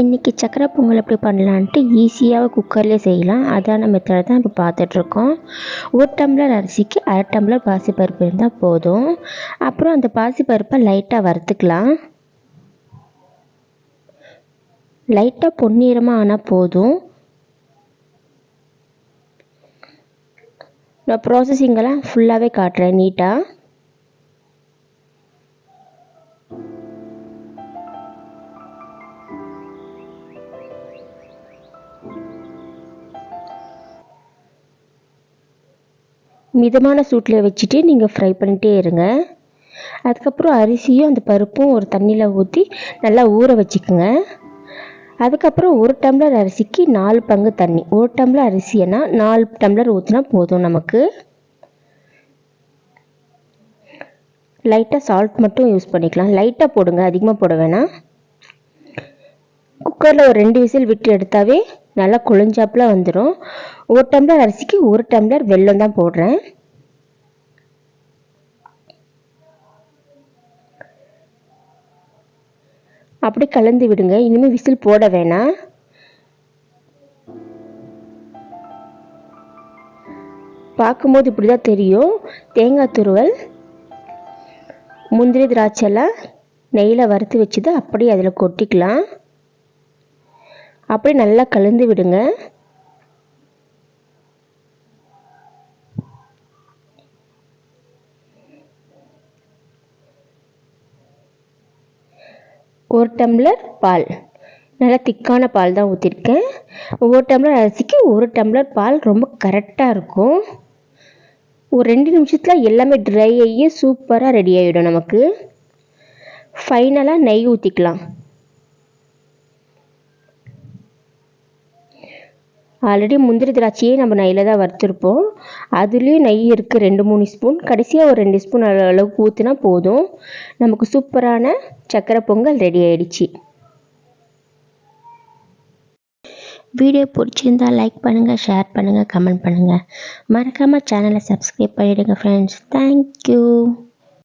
இன்றைக்கி சக்கரை பொங்கல் எப்படி பண்ணலான்ட்டு ஈஸியாக குக்கர்லேயே செய்யலாம். அதான மெத்தடை தான் இப்போ பார்த்துட்ருக்கோம். ஒரு டம்ளர் அரிசிக்கு அரை டம்ளர் பாசிப்பருப்பு இருந்தால் போதும். அப்புறம் அந்த பாசிப்பருப்பை லைட்டாக வறுத்துக்கலாம். லைட்டாக பொன்னிறமாக ஆனால் போதும். நான் ப்ராசஸிங்கெல்லாம் ஃபுல்லாகவே காட்டுறேன் நீட்டாக மிதமான சூட்டில் வச்சுட்டு நீங்கள் ஃப்ரை பண்ணிகிட்டே இருங்க. அதுக்கப்புறம் அரிசியும் அந்த பருப்பும் ஒரு தண்ணியில் ஊற்றி நல்லா ஊற வச்சுக்கோங்க. அதுக்கப்புறம் ஒரு டம்ளர் அரிசிக்கு நாலு பங்கு தண்ணி. ஒரு டம்ளர் அரிசினா நாலு டம்ளர் ஊற்றினா போதும் நமக்கு. லைட்டாக சால்ட் மட்டும் யூஸ் பண்ணிக்கலாம். லைட்டாக போடுங்க. அதிகமாக போட வேணாம். குக்கரில் ஒரு ரெண்டு விசில் விட்டு எடுத்தாவே நல்லா குழஞ்சாப்பில் வந்துடும் ஒரு டம்ளர் அரிசிக்கு ஒரு டம்ளர் வெல்லம் தான் போடுறேன். அப்படி கலந்து விடுங்க. இனிமேல் விசில் போட வேணாம். பார்க்கும்போது இப்படி தான் தெரியும். தேங்காய் துருவல் முந்திரி திராட்சைலாம் நெய்யில் வறுத்து வச்சுது அப்படியே அதில் கொட்டிக்கலாம். அப்படியே நல்லா கலந்து விடுங்க. ஒரு டம்ளர் பால். நல்லா திக்கான பால் தான் ஊற்றிருக்கேன் ஒரு டம்ளர் அரிசிக்கு ஒரு டம்ளர் பால் ரொம்ப கரெக்டாக இருக்கும். ஒரு ரெண்டு நிமிஷத்தில் எல்லாமே ட்ரை ஆகி சூப்பராக ரெடி ஆகிடும் நமக்கு. ஃபைனலாக நெய் ஊற்றிக்கலாம் ஆல்ரெடி முந்திரி திராட்சையே நம்ம நெய்யில் தான் வறுத்துருப்போம். அதுலேயும் நெய் இருக்குது ரெண்டு மூணு ஸ்பூன். கடைசியாக ஒரு ரெண்டு ஸ்பூன் அளவுக்கு ஊற்றினா போதும். நமக்கு சூப்பரான சக்கரை பொங்கல் ரெடி ஆயிடுச்சு. வீடியோ பிடிச்சிருந்தா லைக் பண்ணுங்கள் ஷேர் பண்ணுங்கள் கமெண்ட் பண்ணுங்கள் மறக்காமல் சேனலை சப்ஸ்கிரைப் பண்ணிவிடுங்க ஃப்ரெண்ட்ஸ் தேங்க்யூ